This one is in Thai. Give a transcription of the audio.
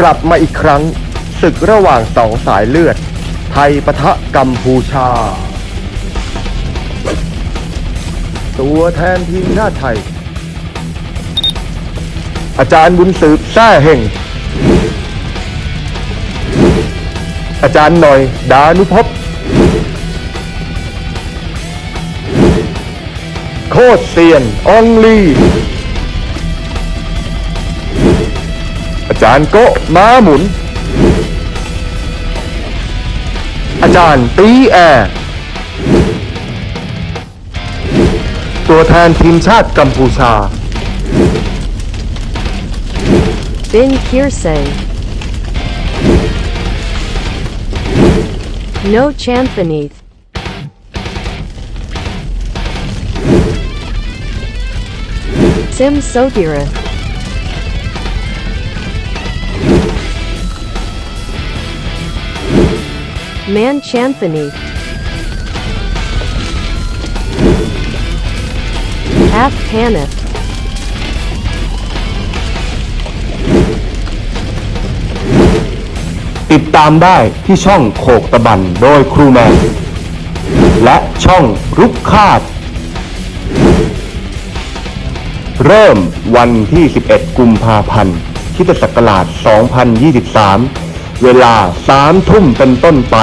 กลับมาอีกครั้งศึกระหว่างสองสายเลือด ไทยปะทะกัมพูชา ตัวแทนทีมชาติไทย อาจารย์บุญสืบแซ่เห่ง อาจารย์หน่อย ดานุภพโคตรเซียนอองลี อาจารย์โกะม้าหมุน อาจารย์ตีแอร์ ตัวแทนทีมชาติกัมพูชา Bin Kirsay. No Champhaneeth. Sim Sotira. Man Champhaneeth. Af Paneth. ติดตามได้ที่ช่องโขกตะบันโดยครูแมน และช่องรุกคาด เริ่มวันที่ 11 กุมภาพันธ์คิตศักราช 2023 เวลา3ทุ่มเป็นต้นไป